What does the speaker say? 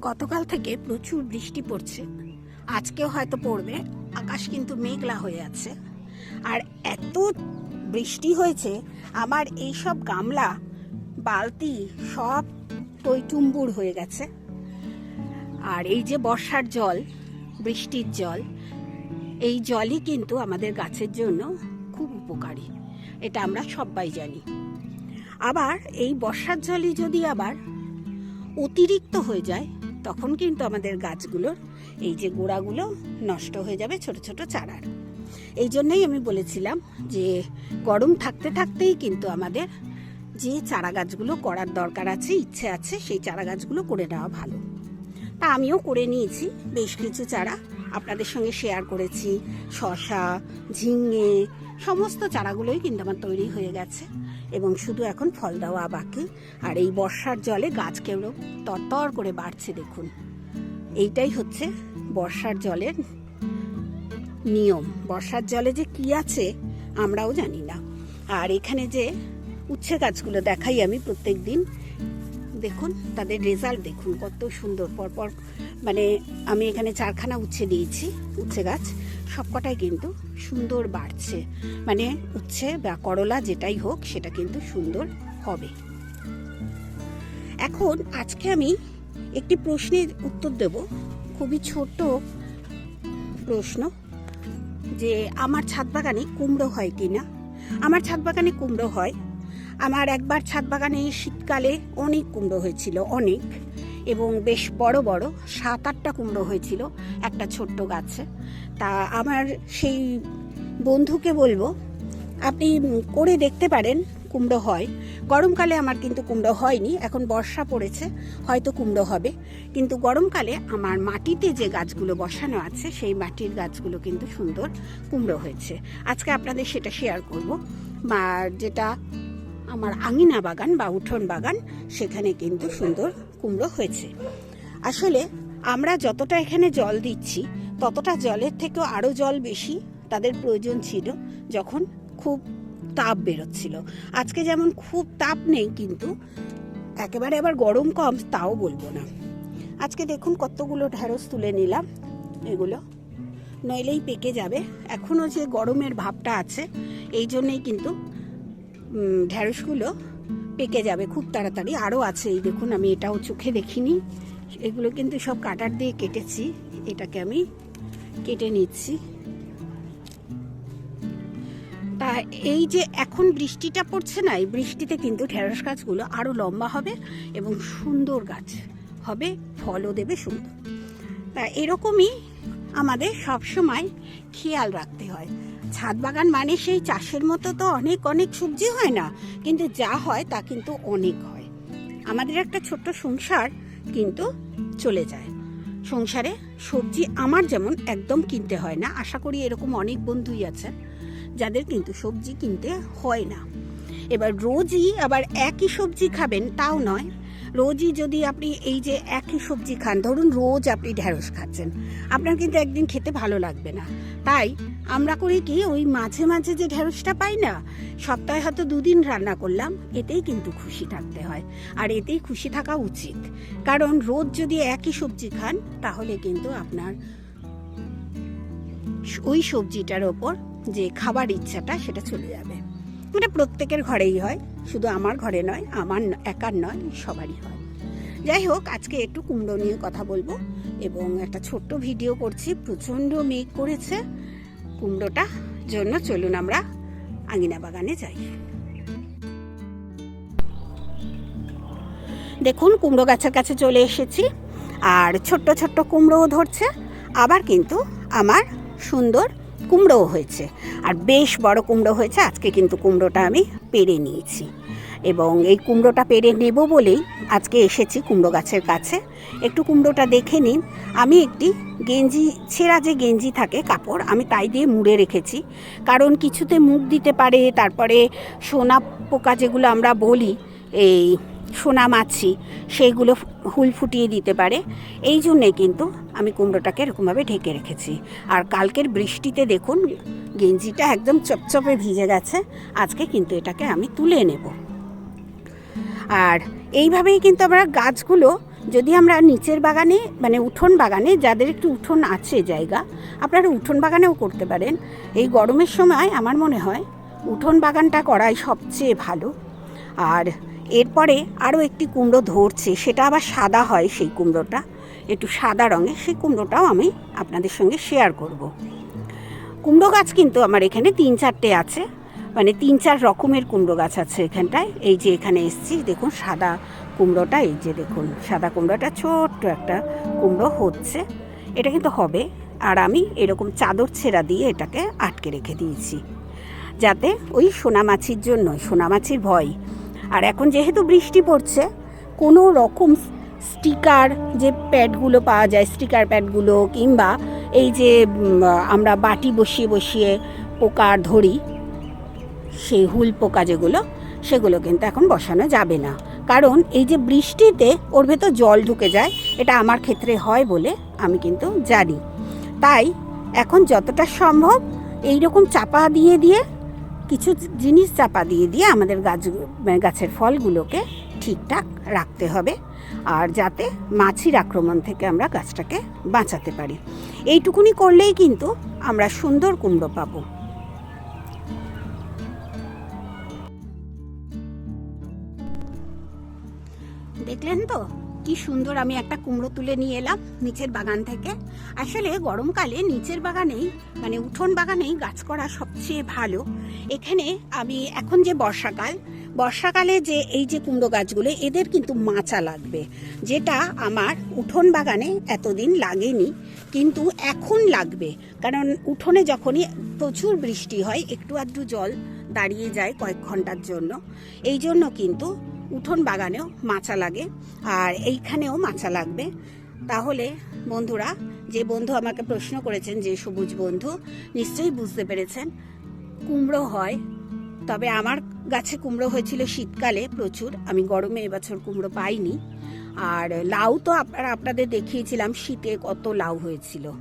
গতকাল থেকে প্রচুর বৃষ্টি পড়ছে। আজকেও হয়তো পড়বে, আকাশ কিন্তু মেঘলা হয়ে আছে। আর এত বৃষ্টি হয়েছে, আমার এই সব গামলা, বালতি সব টইটুম্বুর হয়ে গেছে। আর এই যে বর্ষার জল, বৃষ্টির জল, এই জলই কিন্তু আমাদের গাছের জন্য খুব উপকারী। এটা আমরা সবাই জানি। আবার এই বর্ষার জলই যদি আবার অতিরিক্ত হয়ে যায় তখন কিন্তু আমাদের গাছগুলোর এই যে গোড়াগুলো নষ্ট হয়ে যাবে ছোট ছোট চারার। এই জন্যই আমি বলেছিলাম যে গরম থাকতে থাকতেই কিন্তু আমাদের যে চারা গাছগুলো করার দরকার আছে, ইচ্ছে আছে, সেই চারা গাছগুলো করে নেওয়া ভালো। তা আমিও করে নিয়েছি, বেশ কিছু চারা আপনাদের সঙ্গে শেয়ার করেছি। শশা ঝিঙে সমস্ত চারাগুলোই কিন্তু আমার তৈরি হয়ে গেছে। এবং শুধু এখন ফল দেওয়া বাকি। আর এই বর্ষার জলে গাছ কেউ তরতর করে বাড়ছে, দেখুন। এইটাই হচ্ছে বর্ষার জলের নিয়ম। বর্ষার জলে যে কি আছে, আমরাও জানি না। আর এখানে যে উচ্ছে গাছগুলো দেখাই আমি প্রত্যেক দিন দেখুন, তাদের রেজাল্ট দেখুন, কত সুন্দর। পরপর মানে আমি এখানে চারখানা উচ্ছে দিয়েছি, উচ্ছে গাছ। সবকটাই কিন্তু সুন্দর বাড়ছে। মানে উচ্ছে বা করলা যেটাই হোক, সেটা কিন্তু সুন্দর হবে। এখন আজকে আমি একটি প্রশ্নের উত্তর দেব। খুবই ছোট প্রশ্ন যে, আমার ছাদ বাগানে কুমড়ো হয় কি না? আমার ছাদ বাগানে কুমড়ো হয়। আমার একবার ছাদ বাগানে শীতকালে অনেক কুমড়ো হয়েছিল, অনেক। এবং বেশ বড় বড় সাত আটটা কুমড়ো হয়েছিল একটা ছোট্ট গাছে। তা আমার সেই বন্ধুকে বলব, আপনি করে দেখতে পারেন কুমড়ো হয়। গরমকালে আমার কিন্তু কুমড়ো হয়নি, এখন বর্ষা পড়েছে, হয়তো কুমড়ো হবে। কিন্তু গরমকালে আমার মাটিতে যে গাছগুলো বসানো আছে, সেই মাটির গাছগুলো কিন্তু সুন্দর কুমড়ো হয়েছে। আজকে আপনাদের সেটা শেয়ার করব। বা যেটা আমার আঙিনা বাগান বা উঠোন বাগান, সেখানে কিন্তু সুন্দর কুমড়ো হয়েছে। আসলে আমরা যতটা এখানে জল দিচ্ছি, ততটা জলের থেকেও আরও জল বেশি তাদের প্রয়োজন ছিল যখন খুব তাপ বেরোচ্ছিল। আজকে যেমন খুব তাপ নেই কিন্তু একেবারে আবার গরম কম, তাও বলব না। আজকে দেখুন কতগুলো ঢ্যাঁড়স তুলে নিলাম, এগুলো নইলেই পেকে যাবে। এখনও যে গরমের ভাবটা আছে, এই জন্যেই কিন্তু ঢ্যাঁড়সগুলো পেকে যাবে, খুব তাড়াতাড়ি। আরও আছে, এই দেখুন, আমি এটাও চোখে দেখিনি। এগুলো কিন্তু সব কাটার দিয়ে কেটেছি, এটাকে আমি কেটে নিচ্ছি। তা এই যে এখন বৃষ্টিটা পড়ছে না, এই বৃষ্টিতে কিন্তু ঢেঁড়স গাছগুলো আরও লম্বা হবে এবং সুন্দর গাছ হবে, ফলও দেবে সুন্দর। তা এরকমই আমাদের সবসময় খেয়াল রাখতে হয়। ছাদ বাগান মানে সেই চাষের মতো তো অনেক অনেক সবজি হয় না, কিন্তু যা হয় তা কিন্তু অনেক হয়। আমাদের একটা ছোট্ট সংসার কিন্তু চলে যায়। সংসারে সবজি আমার যেমন একদম কিনতে হয় না, আশা করি এরকম অনেক বন্ধুই আছে যাদের কিন্তু সবজি কিনতে হয় না। এবার রোজই আবার একই সবজি খাবেন, তাও নয় রোজই যদি আপনি এই যে একই সবজি খান, ধরুন রোজ আপনি ঢ্যাঁড়স খাচ্ছেন, আপনার কিন্তু একদিন খেতে ভালো লাগবে না। তাই আমরা করি কি, ওই মাঝে মাঝে যে ঢ্যাঁড়সটা পাই না, সপ্তাহে হয়তো দুদিন রান্না করলাম, এতেই কিন্তু খুশি থাকতে হয়। আর এতেই খুশি থাকা উচিত। কারণ রোজ যদি একই সবজি খান, তাহলে কিন্তু আপনার ওই সবজিটার ওপর যে খাবার ইচ্ছাটা, সেটা চলে যাবে। এটা প্রত্যেকের ঘরেই হয়। শুধু আমার ঘরে নয়, আমার একার নয়, সবারই হয়। যাই হোক, আজকে একটু কুমড়ো নিয়ে কথা বলব এবং একটা ছোট্ট ভিডিও করছি। প্রচণ্ড মেঘ করেছে। কুমড়োটা জন্য চলুন আমরা আঙিনা বাগানে যাই। দেখুন, কুমড়ো গাছের কাছে চলে এসেছি আর ছোট্ট ছোট্ট কুমড়োও ধরছে। আবার কিন্তু আমার সুন্দর কুমড়োও হয়েছে। আর বেশ বড় কুমড়ো হয়েছে, আজকে কিন্তু কুমড়োটা আমি পেরে নিয়েছি। এবং এই কুমড়োটা পেরে নেব বলেই আজকে এসেছি কুমড়ো গাছের কাছে। একটু কুমড়োটা দেখে নিন। আমি একটি গেঞ্জি, ছেঁড়া যে গেঞ্জি থাকে কাপড়, আমি তাই দিয়ে মুড়ে রেখেছি। কারণ কিছুতে মুখ দিতে পারে, তারপরে সোনা পোকা যেগুলো আমরা বলি, এই সোনা মাছি, সেইগুলো হুল ফুটিয়ে দিতে পারে। এই জন্যে কিন্তু আমি কুমড়োটাকে এরকমভাবে ঢেকে রেখেছি। আর কালকের বৃষ্টিতে দেখুন, গেঞ্জিটা একদম চপচপে ভিজে গেছে। আজকে কিন্তু এটাকে আমি তুলে নেব। আর এইভাবেই কিন্তু আমরা গাছগুলো যদি আমরা নিচের বাগানে মানে উঠোন বাগানে, যাদের একটু উঠোন আছে জায়গা, আপনারা উঠোন বাগানেও করতে পারেন। এই গরমের সময় আমার মনে হয় উঠোন বাগানটা করাই সবচেয়ে ভালো। আর এরপরে আরও একটি কুমড়ো ধরছে, সেটা আবার সাদা হয় সেই কুমড়োটা। একটু সাদা রঙের, সেই কুমড়োটাও আমি আপনাদের সঙ্গে শেয়ার করব। কুমড়ো গাছ কিন্তু আমার এখানে তিন চারটে আছে মানে তিন চার রকমের কুমড়ো গাছ আছে এখানটায়। এই যে এখানে এসছি, দেখুন সাদা কুমড়োটা, এই যে দেখুন, সাদা কুমড়োটা ছোট্ট একটা কুমড়ো হচ্ছে। এটা কিন্তু হবে, আর আমি এরকম চাদর ছেঁড়া দিয়ে এটাকে আটকে রেখে দিয়েছি। যাতে ওই সোনামাছির জন্য সোনামাছির ভয় আর এখন যেহেতু বৃষ্টি পড়ছে, কোনো রকম স্টিকার যে প্যাডগুলো পাওয়া যায়, স্টিকার প্যাডগুলো কিংবা এই যে আমরা বাটি বসিয়ে বসিয়ে পোকা ধরি, সেই হুল পোকা যেগুলো, সেগুলো কিন্তু এখন বসানো যাবে না। কারণ এই যে বৃষ্টিতে ওর ভেতর জল ঢুকে যায়, এটা আমার ক্ষেত্রে হয় বলে আমি কিন্তু জানি। তাই এখন যতটা সম্ভব এই রকম চাপা দিয়ে দিয়ে কিছু জিনিস চাপা দিয়ে দিয়ে আমাদের গাছ গাছের ফলগুলোকে ঠিকঠাক রাখতে হবে আর যাতে মাছির আক্রমণ থেকে আমরা গাছটাকে বাঁচাতে পারি। এইটুকুনি করলেই কিন্তু আমরা সুন্দর কুমড়ো পাবো। দেখলেন তো? কি সুন্দর আমি একটা কুমড়ো তুলে নিয়ে এলাম নিচের বাগান থেকে। আসলে গরমকালে নিচের বাগানেই মানে উঠোন বাগানেই গাছ করা সবচেয়ে ভালো। এখানে আমি এখন যে বর্ষাকাল, বর্ষাকালে যে এই যে কুমড়ো গাছগুলো, এদের কিন্তু মাচা লাগবে। যেটা আমার উঠোন বাগানে এতদিন লাগেনি, কিন্তু এখন লাগবে। কারণ উঠোনে যখনই প্রচুর বৃষ্টি হয়, একটু আধটু জল দাঁড়িয়ে যায় কয়েক ঘণ্টার জন্য। এই জন্য কিন্তু উঠোন বাগানেও মাচা লাগে, আর এইখানেও মাচা লাগবে। তাহলে বন্ধুরা, যে বন্ধু আমাকে প্রশ্ন করেছেন যে সবুজ বন্ধু, নিশ্চয়ই বুঝতে পেরেছেন, কুমড়ো হয়। তবে আমার গাছে কুমড়ো হয়েছিল শীতকালে প্রচুর, আমি গরমে এবছর কুমড়ো পাইনি। আর লাউ তো আপনারা, আপনাদের দেখিয়েছিলাম, শীতে কত লাউ হয়েছিল।